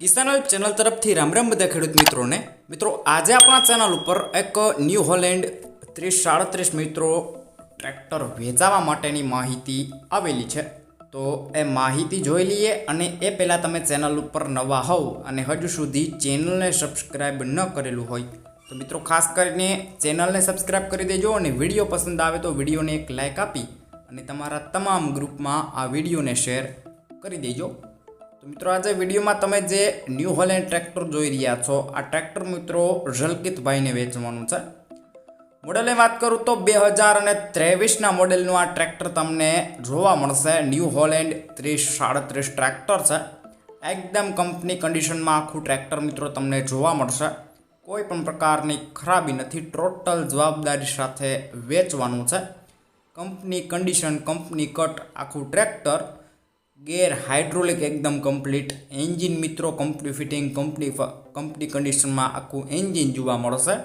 કિસાન channel તરફથી રામ રામ બધા ખેડૂત મિત્રોને. મિત્રો, આજે આપણા ચેનલ ઉપર એક ન્યૂ હોલેન્ડ ત્રીસ સાડત્રીસ મિત્રો ટ્રેક્ટર વેચાવા માટેની માહિતી આવેલી છે. તો એ માહિતી જોઈ લઈએ અને એ પહેલાં તમે ચેનલ ઉપર નવા હોવ અને હજુ સુધી ચેનલને સબસ્ક્રાઈબ ન કરેલું હોય, તો મિત્રો ખાસ કરીને ચેનલને સબસ્ક્રાઈબ કરી દેજો અને વીડિયો પસંદ આવે તો વિડીયોને એક લાઇક આપી અને તમારા તમામ ગ્રુપમાં આ વિડીયોને શેર કરી દેજો. મિત્રો આજે વિડીયોમાં તમે જે ન્યૂ હોલેન્ડ ટ્રેક્ટર જોઈ રહ્યા છો, આ ટ્રેક્ટર મિત્રો ઝલકિતભાઈને વેચવાનું છે. મોડલની વાત કરું તો બે હજાર અને ત્રેવીસના મોડેલનું આ ટ્રેક્ટર તમને જોવા મળશે. ન્યૂ હોલેન્ડ ત્રીસ, સાડત્રીસ ટ્રેક્ટર છે. એકદમ કંપની કન્ડિશનમાં આખું ટ્રેક્ટર મિત્રો તમને જોવા મળશે. કોઈ પણ પ્રકારની ખરાબી નથી ટોટલ જવાબદારી સાથે વેચવાનું છે. કંપની કન્ડિશન કંપની કટ આખું ટ્રેક્ટર ગેર હાઇડ્રોલિક એકદમ કમ્પ્લીટ. એન્જિન મિત્રો કંપની ફિટિંગ કંપની કંપની કન્ડિશનમાં આખું એન્જિન જોવા મળશે.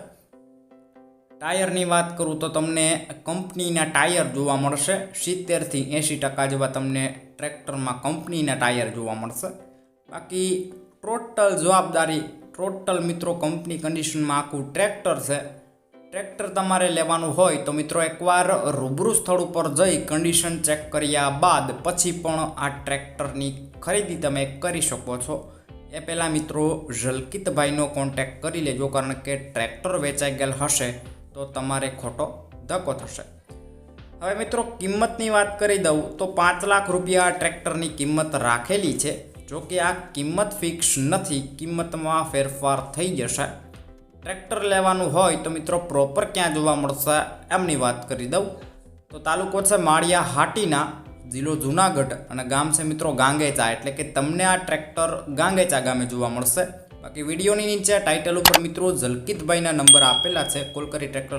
ટાયરની વાત કરું તો તમને કંપનીના ટાયર જોવા મળશે. સિત્તેરથી એંશી ટકા જેવા તમને ટ્રેક્ટરમાં કંપનીના ટાયર જોવા મળશે. બાકી ટોટલ જવાબદારી, ટોટલ મિત્રો કંપની કન્ડિશનમાં આખું ટ્રેક્ટર છે. ટ્રેક્ટર તમારે લેવાનું હોય તો મિત્રો એકવાર રૂબરૂ સ્થળ ઉપર જઈ કન્ડિશન ચેક કર્યા બાદ પછી પણ આ ટ્રેક્ટરની ખરીદી તમે કરી શકો છો. એ પહેલાં મિત્રો ઝલકિતભાઈનો કોન્ટેક કરી લેજો કારણ કે ટ્રેક્ટર વેચાઈ ગયેલ હશે તો તમારે ખોટો ધક્કો થશે. હવે મિત્રો કિંમતની વાત કરી દઉં તો પાંચ લાખ રૂપિયા ટ્રેક્ટરની કિંમત રાખેલી છે. જો કે આ કિંમત ફિક્સ નથી, કિંમતમાં ફેરફાર થઈ જશે. ટ્રેક્ટર લેવાનું હોય તો મિત્રો પ્રોપર ક્યાં જોવા મળશે એમની વાત કરી દઉં. તો તાલુકો છે માળિયા હાટીના, જિલ્લો જુનાગઢ અને ગામ છે મિત્રો ગાંગેચા. એટલે કે તમને આ ટ્રેક્ટર ગાંગેચા ગામે જોવા મળશે. બાકી વિડીયોની નીચે ટાઇટલ ઉપર મિત્રો ઝલકિતભાઈના નંબર આપેલા છે. કોલ કરી ટ્રેક્ટર